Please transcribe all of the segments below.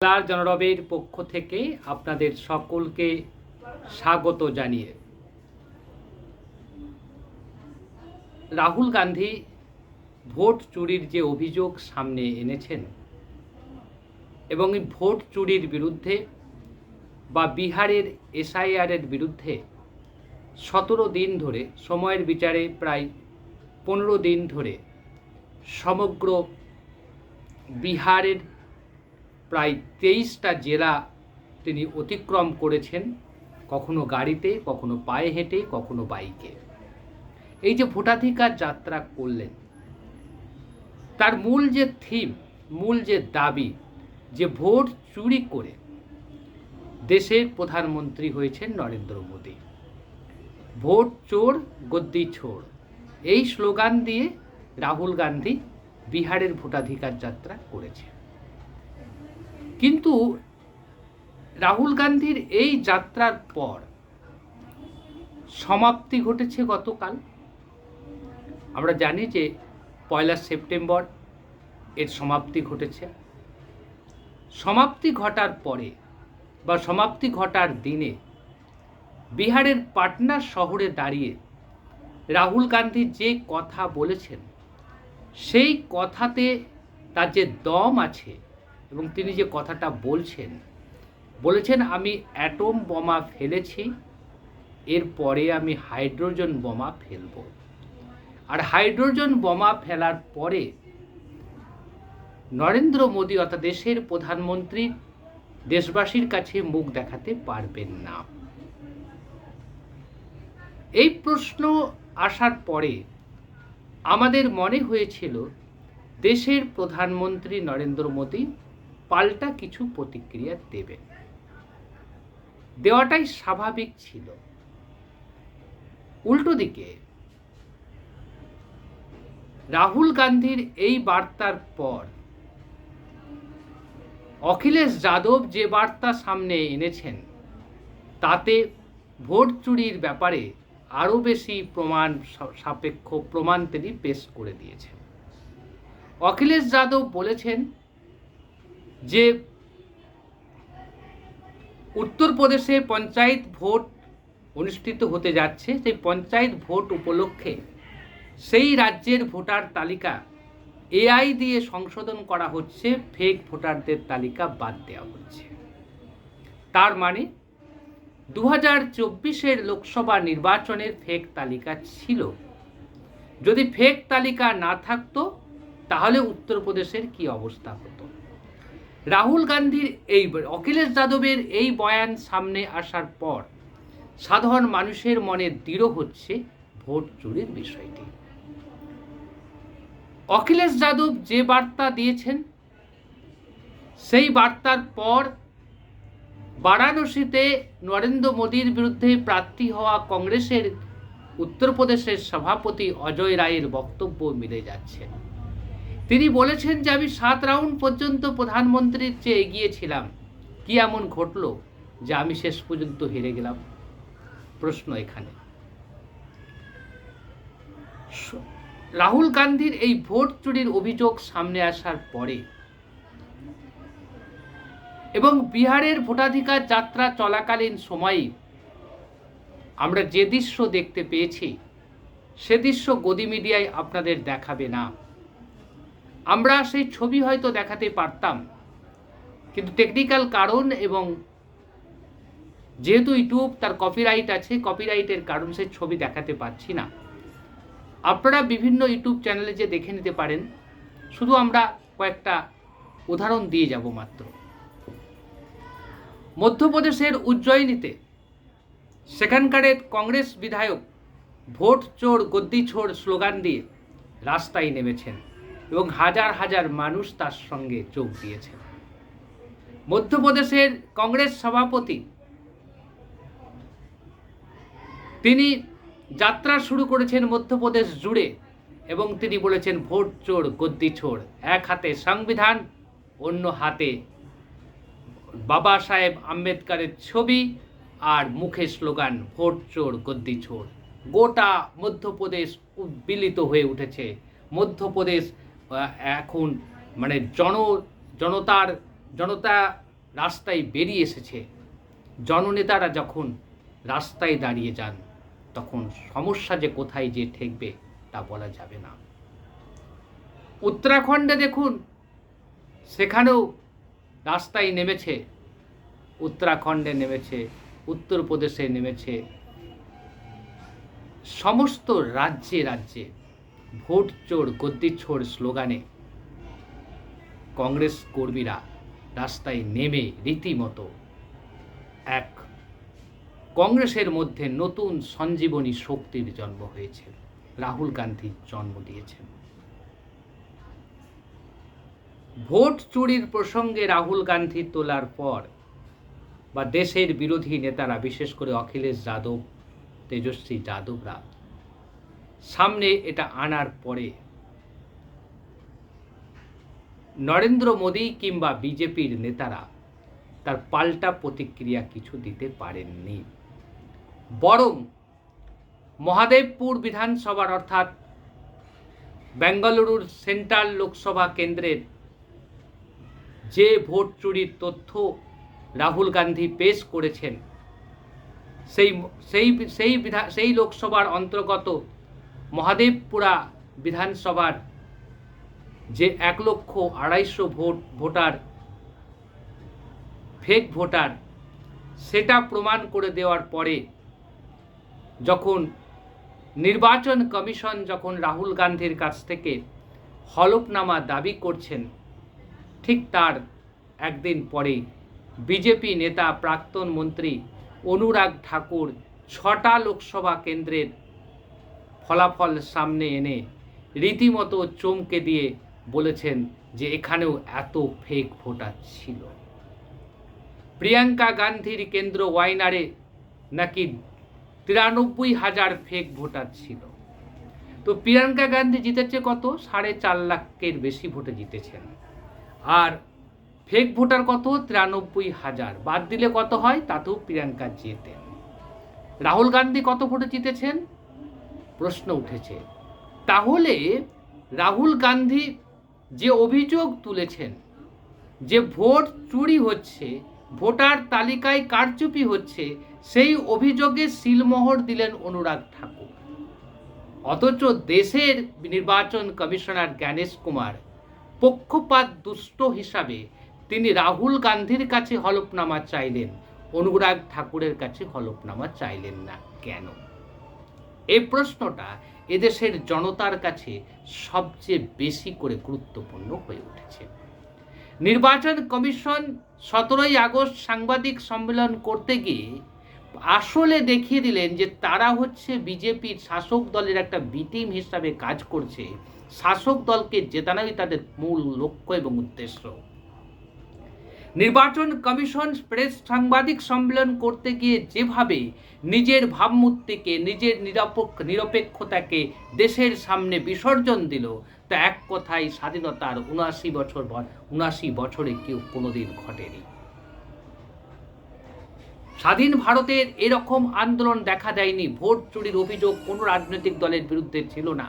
বাংলার জনরবের পক্ষ থেকে আপনাদের সকলকে স্বাগত জানিয়ে। রাহুল গান্ধী ভোট চুরির যে অভিযোগ সামনে এনেছেন এবং এই ভোট চুরির বিরুদ্ধে বা বিহারের এসআইআরের বিরুদ্ধে সতেরো দিন ধরে, সময়ের বিচারে প্রায় পনেরো দিন ধরে সমগ্র বিহারের প্রায় তেইশটা জেলা তিনি অতিক্রম করেছেন, কখনো গাড়িতে, কখনো পায়ে হেঁটে, কখনো বাইকে। এই যে ভোটাধিকার যাত্রা করলেন, তার মূল যে থিম, মূল যে দাবি, যে ভোট চুরি করে দেশের প্রধানমন্ত্রী হয়েছেন নরেন্দ্র মোদী। ভোট চোর, গদ্দি ছোড়। এই স্লোগান দিয়ে রাহুল গান্ধী বিহারের ভোটাধিকার যাত্রা করেছে কিন্তু রাহুল গান্ধীর এই যাত্রার পর সমাপ্তি ঘটেছে গতকাল। আমরা জানি যে পয়লা সেপ্টেম্বর এর সমাপ্তি ঘটেছে। সমাপ্তি ঘটার পরে বা সমাপ্তি ঘটার দিনে বিহারের পাটনা শহরে দাঁড়িয়ে রাহুল গান্ধী যে কথা বলেছেন, সেই কথাতে তার যে দম আছে এবং তিনি যে কথাটা বলছেন, বলেছেন, আমি অ্যাটম বোমা ফেলেছি এরপরে আমি হাইড্রোজেন বোমা ফেলব। আর হাইড্রোজেন বোমা ফেলার পরে নরেন্দ্র মোদী, অর্থাৎ দেশের প্রধানমন্ত্রী, দেশবাসীর কাছে মুখ দেখাতে পারবেন না। এই প্রশ্ন আসার পরে আমাদের মনে হয়েছিল, দেশের প্রধানমন্ত্রী নরেন্দ্র মোদী পাল্টা কিছু প্রতিক্রিয়া দেবেন দেওয়াটাই স্বাভাবিক ছিল। উল্টো দিকে, রাহুল গান্ধীর এই বার্তার পর, অখিলেশ যাদব যে বার্তা সামনে এনেছেন, তাতে ভোট চুরির ব্যাপারে আরও বেশি প্রমাণ সাপেক্ষ প্রমাণ তিনি পেশ করে দিয়েছেন। অখিলেশ যাদব বলেছেন যে উত্তরপ্রদেশে পঞ্চায়েত ভোট অনুষ্ঠিত হতে যাচ্ছে, সেই পঞ্চায়েত ভোট উপলক্ষে সেই রাজ্যের ভোটার তালিকা এআই দিয়ে সংশোধন করা হচ্ছে, ফেক ভোটারদের তালিকা বাদ দেওয়া হচ্ছে। তার মানে দু হাজার চব্বিশের লোকসভা নির্বাচনের ফেক তালিকা ছিল। যদি ফেক তালিকা না থাকতো, তাহলে উত্তরপ্রদেশের কি অবস্থা হতো? রাহুল গান্ধীর এই অখিলেশ যাদবের এই বয়ান সামনে আসার পর সাধারণ মানুষের মনে দৃঢ় হচ্ছে ভোট চুরির বিষয়টি। অখিলেশ যাদব যে বার্তা দিয়েছেন, সেই বার্তার পর বারাণসীতে নরেন্দ্র মোদীর বিরুদ্ধে প্রার্থী হওয়া কংগ্রেসের উত্তরপ্রদেশের সভাপতি অজয় রায়ের বক্তব্য মিলে যাচ্ছে। তিনি বলেছেন যে আমি সাত রাউন্ড পর্যন্ত প্রধানমন্ত্রীর চেয়ে এগিয়েছিলাম কি এমন ঘটলো যে আমি শেষ পর্যন্ত হেরে গেলাম? প্রশ্ন এখানে। রাহুল গান্ধীর এই ভোট চুরির অভিযোগ সামনে আসার পরে এবং বিহারের ভোটাধিকার যাত্রা চলাকালীন সময়ই আমরা যে দৃশ্য দেখতে পেয়েছি, সে দৃশ্য গদি মিডিয়ায় আপনাদের দেখাবে না। আমরা সেই ছবি হয়তো দেখাতে পারতাম। কিন্তু টেকনিক্যাল কারণ এবং যেহেতু ইউটিউব তার কপিরাইট আছে কপিরাইটের কারণ সেই ছবি দেখাতে পারছি না। আপনারা বিভিন্ন ইউটিউব চ্যানেলে যে দেখে নিতে পারেন, শুধু আমরা কয়েকটা উদাহরণ দিয়ে যাব মাত্র। মধ্যপ্রদেশের উজ্জয়িনীতে সেখানকারের কংগ্রেস বিধায়ক ভোট চোর গদ্দি ছোড় স্লোগান দিয়ে রাস্তায় নেমেছেন। এবং হাজার হাজার মানুষ তার সঙ্গে যোগ দিয়েছেন। মধ্যপ্রদেশের কংগ্রেস সভাপতি, তিনি যাত্রা শুরু করেছেন মধ্যপ্রদেশ জুড়ে এবং তিনি বলেছেন, ভোট চোর, গদ্দি ছোড় এক হাতে সংবিধান, অন্য হাতে বাবা সাহেব আম্বেদকারের ছবি আর মুখে স্লোগান, ভোট চোর, গদ্দি ছোড় গোটা মধ্যপ্রদেশ উদ্বিলিত হয়ে উঠেছে। মধ্যপ্রদেশ এখন মানে জন, জনতার, জনতা রাস্তায় বেরিয়ে এসেছে। জননেতারা যখন রাস্তায় দাঁড়িয়ে যান, তখন সমস্যা যে কোথায় যে ঠেকবে তা বলা যাবে না। উত্তরাখণ্ডে দেখুন, সেখানেও রাস্তায় নেমেছে, উত্তরাখণ্ডে নেমেছে, উত্তরপ্রদেশে নেমেছে, সমস্ত রাজ্যে রাজ্যে ভোট চোর, গদ্দি ছোড় স্লোগানে। কংগ্রেস কর্মীরা রাস্তায় নেমে রীতিমতো। এক, কংগ্রেসের মধ্যে নতুন সঞ্জীবনী শক্তির জন্ম হয়েছে। রাহুল গান্ধী জন্ম দিয়েছেন। ভোট চুরির প্রসঙ্গে রাহুল গান্ধী তোলার পর বা দেশের বিরোধী নেতারা, বিশেষ করে অখিলেশ যাদব, তেজস্বী যাদবরা সামনে এটা আনার পরে। নরেন্দ্র মোদী কিংবা বিজেপির নেতারা তার পাল্টা প্রতিক্রিয়া কিছু দিতে পারেননি। বরং মহাদেবপুর বিধানসভার অর্থাৎ বেঙ্গালুরুর সেন্ট্রাল লোকসভা কেন্দ্রের যে ভোট চুরির তথ্য রাহুল গান্ধী পেশ করেছেন, সেই সেই সেই বিধা, সেই লোকসভার অন্তর্গত মহাদেবপুরা বিধানসভার যে এক লক্ষ আড়াইশো ভোট, ভোটার ফেক ভোটার, সেটা প্রমাণ করে দেওয়ার পরে যখন নির্বাচন কমিশন যখন রাহুল গান্ধীর কাছ থেকে হলফনামা দাবি করছেন, ঠিক তার একদিন পরেই বিজেপি নেতা প্রাক্তন মন্ত্রী অনুরাগ ঠাকুর ছটা লোকসভা কেন্দ্রের ফলাফল সামনে এনে রীতিমতো চমকে দিয়ে বলেছেন যে এখানেও এত ফেক ভোটার ছিল। প্রিয়াঙ্কা গান্ধীর কেন্দ্র ওয়াইনারে নাকি তিরানব্বই হাজার ফেক ভোটার ছিল। তো প্রিয়াঙ্কা গান্ধী জিতেছে কত? সাড়ে চার লাখের বেশি ভোটে জিতেছেন। আর ফেক ভোটার কত? তিরানব্বই হাজার। বাদ দিলে কত হয়? তাতেও প্রিয়াঙ্কা জেতেন। রাহুল গান্ধী কত ভোটে জিতেছেন? প্রশ্ন উঠেছে। তাহলে রাহুল গান্ধী যে অভিযোগ তুলেছেন, যে ভোট চুরি হচ্ছে, ভোটার তালিকায় কারচুপি হচ্ছে, সেই অভিযোগে সিলমোহর দিলেন অনুরাগ ঠাকুর। অথচ দেশের নির্বাচন কমিশনার জ্ঞানেশ কুমার পক্ষপাত দুষ্ট হিসাবে তিনি রাহুল গান্ধীর কাছে হলফনামা চাইলেন। অনুরাগ ঠাকুরের কাছে হলফনামা চাইলেন না কেন? এই প্রশ্নটা এদেশের জনতার কাছে সবচেয়ে বেশি করে গুরুত্বপূর্ণ হয়ে উঠেছে। নির্বাচন কমিশন সতেরোই আগস্ট সাংবাদিক সম্মেলন করতে গিয়ে আসলে দেখিয়ে দিলেন যে তারা হচ্ছে বিজেপির শাসক দলের একটা বিটিম হিসাবে কাজ করছে। শাসক দলকে জেতানোই তাদের মূল লক্ষ্য এবং উদ্দেশ্য। নির্বাচন কমিশন প্রেস সাংবাদিক সম্মেলন করতে গিয়ে যেভাবে নিজের ভাবমূর্তিকে, নিজের নিরপেক্ষ, নিরপেক্ষতাকে দেশের সামনে বিসর্জন দিল, তা এক কথায় স্বাধীনতার উনআশি বছর উনআশি বছরে কেউ কোনোদিন ঘটেনি। স্বাধীন ভারতের এরকম আন্দোলন দেখা দেয়নি, ভোট চুরির অভিযোগ কোনো রাজনৈতিক দলের বিরুদ্ধে ছিল না।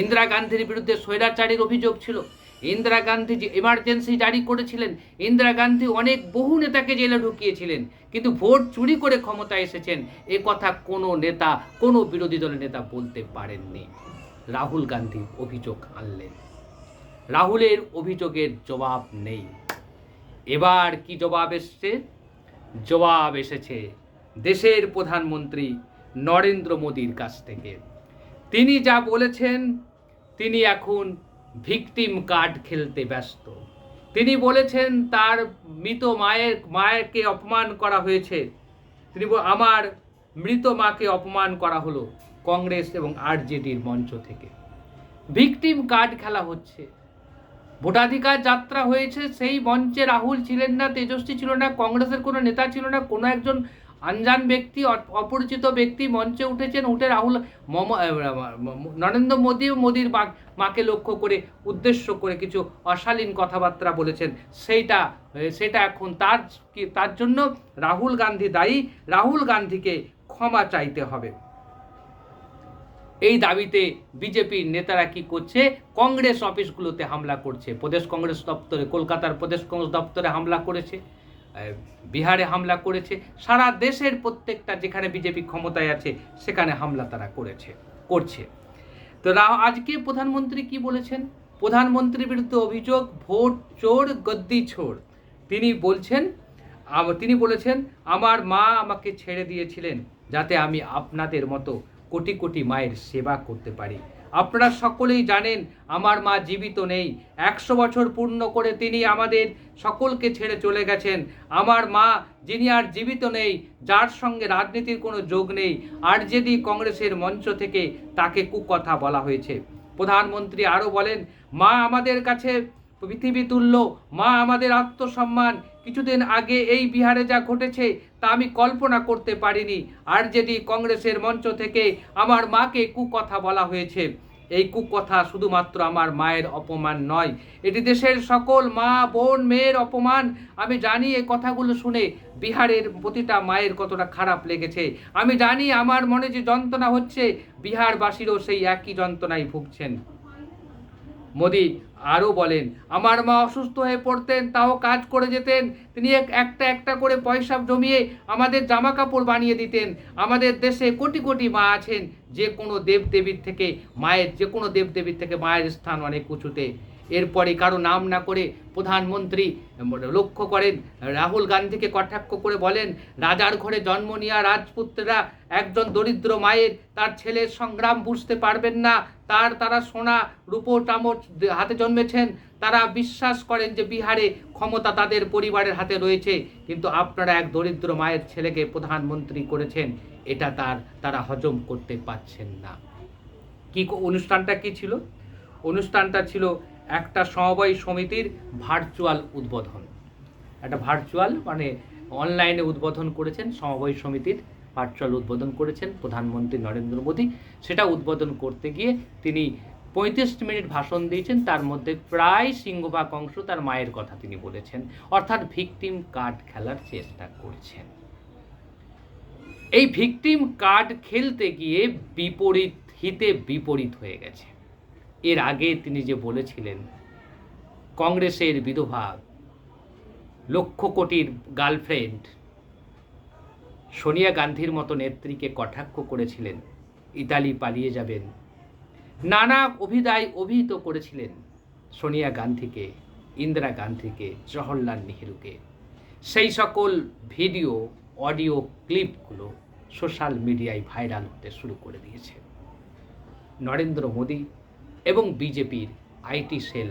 ইন্দিরা গান্ধীর বিরুদ্ধে স্বৈরাচারীর অভিযোগ ছিল। ইন্দিরা গান্ধী যে এমার্জেন্সি জারি করেছিলেন, ইন্দিরা গান্ধী অনেক বহু নেতাকে জেলে ঢুকিয়েছিলেন, কিন্তু ভোট চুরি করে ক্ষমতায় এসেছেন, এ কথা কোনো নেতা, কোনো বিরোধী দলের নেতা বলতে পারেননি। রাহুল গান্ধী অভিযোগ আনলেন। রাহুলের অভিযোগের জবাব নেই। এবার কি জবাব এসছে? জবাব এসেছে দেশের প্রধানমন্ত্রী নরেন্দ্র মোদীর কাছ থেকে। তিনি যা বলেছেন, তিনি এখন ভিকটিম কার্ড খেলতে ব্যস্ত। তিনি বলেছেন, তার মৃত মায়ের, মায়েরকে অপমান করা হয়েছে। তিনি আমার মৃত মাকে অপমান করা হলো কংগ্রেস এবং আরজেডির মঞ্চ থেকে। ভিকটিম কার্ড খেলা হচ্ছে। ভোটাধিকার যাত্রা হয়েছে, সেই মঞ্চে রাহুল ছিলেন না, তেজস্বী ছিল না, কংগ্রেসের কোনো নেতা ছিল না, কোনো একজন আনজান ব্যক্তি অপরিচিত ব্যক্তি মঞ্চে উঠেছেন, উঠে রাহুল, মম নরেন্দ্র মোদী মোদীর মা, মাকে লক্ষ্য করে, উদ্দেশ্য করে কিছু অশালীন কথাবার্তা বলেছেন। সেইটা সেটা এখন তার তার জন্য রাহুল গান্ধী দায়ী। রাহুল গান্ধীকে ক্ষমা চাইতে হবে। এই দাবিতে বিজেপির নেতারা কি করছে? কংগ্রেস অফিসগুলোতে হামলা করছে। প্রদেশ কংগ্রেস দপ্তরে, কলকাতার প্রদেশ কংগ্রেস দপ্তরে হামলা করেছে। বিহারে হামলা করেছে। সারা দেশের প্রত্যেকটা যেখানে বিজেপি ক্ষমতায় আছে, সেখানে হামলা তারা করেছে, করছে। তো আজকে প্রধানমন্ত্রী কি বলেছেন? প্রধানমন্ত্রীর বিরুদ্ধে অভিযোগ, ভোট, চোর, গদ্দি ছোড় তিনি বলছেন তিনি বলেছেন, আমার মা আমাকে ছেড়ে দিয়েছিলেন যাতে আমি আপনাদের মতো কোটি কোটি মায়ের সেবা করতে পারি। আপনারা সকলেই জানেন আমার মা জীবিত নেই। একশো বছর পূর্ণ করে তিনি আমাদের সকলকে ছেড়ে চলে গেছেন। আমার মা, যিনি আর জীবিত নেই, যার সঙ্গে রাজনীতির কোনো যোগ নেই, আর যদি কংগ্রেসের মঞ্চ থেকে তাকে কুকথা বলা হয়েছে। প্রধানমন্ত্রী আরও বলেন, মা আমাদের কাছে পৃথিবী তুল্য, মা আমাদের আত্মসম্মান কিছুদিন আগে এই বিহারে যা ঘটেছে, তা আমি কল্পনা করতে পারিনি। আর যদি কংগ্রেসের মঞ্চ থেকে আমার মাকে কুকথা বলা হয়েছে। এই কুকথা শুধুমাত্র আমার মায়ের অপমান নয়, এটি দেশের সকল মা, বোন, মেয়ের অপমান। আমি জানি এই কথাগুলো শুনে বিহারের প্রতিটা মায়ের কতটা খারাপ লেগেছে। আমি জানি আমার মনে যে যন্ত্রণা হচ্ছে, বিহারবাসীরও সেই একই যন্ত্রণায় ভুগছেন। মোদি আরও বলেন, আমার মা অসুস্থ হয়ে পড়তেন, তাও কাজ করে যেতেন। তিনি এক, একটা একটা করে পয়সা জমিয়ে আমাদের জামা কাপড় বানিয়ে দিতেন। আমাদের দেশে কোটি কোটি মা আছেন। যে কোনো দেবদেবীর থেকে, মায়ের যে কোনো দেবদেবীর থেকে মায়ের স্থান অনেক উঁচুতে। এরপরে কারও নাম না করে প্রধানমন্ত্রী লক্ষ্য করেন, রাহুল গান্ধীকে কটাক্ষ করে বলেন, রাজার ঘরে জন্ম নেওয়া রাজপুত্ররা একজন দরিদ্র মায়ের, তার ছেলের সংগ্রাম বুঝতে পারবেন না, তার তারা সোনা, রূপো, চামচ হাতে জন্মেছেন, তারা বিশ্বাস করেন যে বিহারে ক্ষমতা তাদের পরিবারের হাতে রয়েছে, কিন্তু আপনারা এক দরিদ্র মায়ের ছেলেকে প্রধানমন্ত্রী করেছেন, এটা তার, তারা হজম করতে পারছেন না। কি, অনুষ্ঠানটা কি ছিল? অনুষ্ঠানটা ছিল একটা সমবায় সমিতির ভার্চুয়াল উদ্বোধন। একটা ভার্চুয়াল মানে অনলাইনে উদ্বোধন করেছেন, সমবায় সমিতির ভার্চুয়াল উদ্বোধন করেছেন প্রধানমন্ত্রী নরেন্দ্র মোদী। সেটা উদ্বোধন করতে গিয়ে তিনি পঁয়ত্রিশ মিনিট ভাষণ দিয়েছেন, তার মধ্যে প্রায় সিংহভাগ অংশ তার মায়ের কথা তিনি বলেছেন। অর্থাৎ ভিকটিম কার্ড খেলার চেষ্টা করছেন। এই ভিকটিম কার্ড খেলতে গিয়ে বিপরীত, হিতে বিপরীত হয়ে গেছে। এর আগে তিনি যে বলেছিলেন, কংগ্রেসের বিধবা, লক্ষ কোটির গার্লফ্রেন্ড, সোনিয়া গান্ধীর মতো নেত্রীকে কটাক্ষ করেছিলেন, ইতালি পালিয়ে যাবেন, নানা অভিদায় অভিহিত করেছিলেন সোনিয়া গান্ধীকে, ইন্দিরা গান্ধীকে, জওহরলাল নেহরুকে। সেই সকল ভিডিও, অডিও ক্লিপগুলো সোশ্যাল মিডিয়ায় ভাইরাল হতে শুরু করে দিয়েছে। নরেন্দ্র মোদী এবং বিজেপির আইটি সেল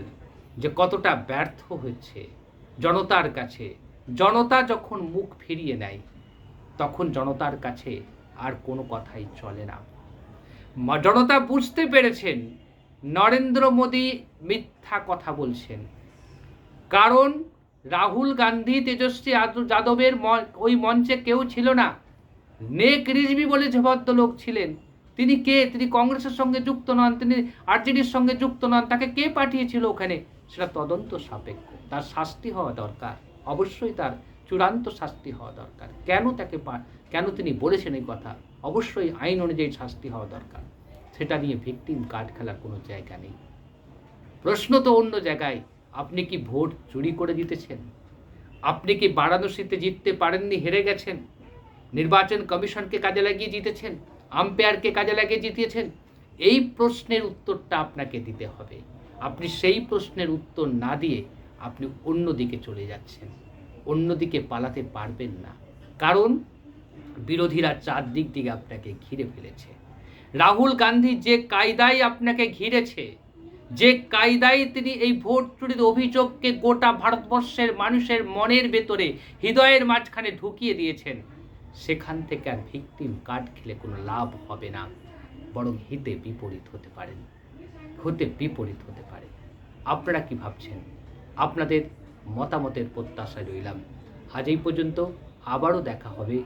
যে কতটা ব্যর্থ হচ্ছে জনতার কাছে। জনতা যখন মুখ ফিরিয়ে নেয়, তখন জনতার কাছে আর কোনো কথাই চলে না। জনতা বুঝতে পেরেছেন, নরেন্দ্র মোদী মিথ্যা কথা বলছেন। কারণ রাহুল গান্ধী, তেজস্বী যাদবের ওই মঞ্চে কেউ ছিল না। নেক রিজভি বলে যে ভদ্রলোক ছিলেন তিনি কে? তিনি কংগ্রেসের সঙ্গে যুক্ত নন, তিনি আরজেডির সঙ্গে যুক্ত নন, তাকে কে পাঠিয়েছিল ওখানে? সেটা তদন্ত সাপেক্ষ। তার শাস্তি হওয়া দরকার। অবশ্যই তার চূড়ান্ত শাস্তি হওয়া দরকার। কেন তাকে কেন তিনি বলেছেন এই কথা? অবশ্যই আইন অনুযায়ী শাস্তি হওয়া দরকার। সেটা নিয়ে ভিকটিম কার্ড খেলার কোনো জায়গা নেই। প্রশ্ন তো অন্য জায়গায়, আপনি কি ভোট চুরি করে জিতেছেন? আপনি কি বারাণসীতে জিততে পারেননি, হেরে গেছেন? নির্বাচন কমিশনকে কাজে লাগিয়ে জিতেছেন? আম্পায়ারকে কাজে লাগিয়ে জিতিয়েছেন? এই প্রশ্নের উত্তরটা আপনাকে দিতে হবে। আপনি সেই প্রশ্নের উত্তর না দিয়ে আপনি অন্যদিকে চলে যাচ্ছেন। অন্যদিকে পালাতে পারবেন না। কারণ বিরোধীরা চারদিক দিকে আপনাকে ঘিরে ফেলেছে। রাহুল গান্ধী যে কায়দায় আপনাকে ঘিরেছে, যে কায়দায় তিনি এই ভোট চুরির অভিযোগকে গোটা ভারতবর্ষের মানুষের মনের ভেতরে, হৃদয়ের মাঝখানে ঢুকিয়ে দিয়েছেন সেখান থেকে আর ভিকটিম কাঠ খেলে কোনো লাভ হবে না। বরং হিতে বিপরীত হতে পারেন। হতে বিপরীত হতে পারে। আপনারা কি ভাবছেন? আপনাদের মতামতের প্রত্যাশায় রইলাম। আজ এই পর্যন্ত। আবারও দেখা হবে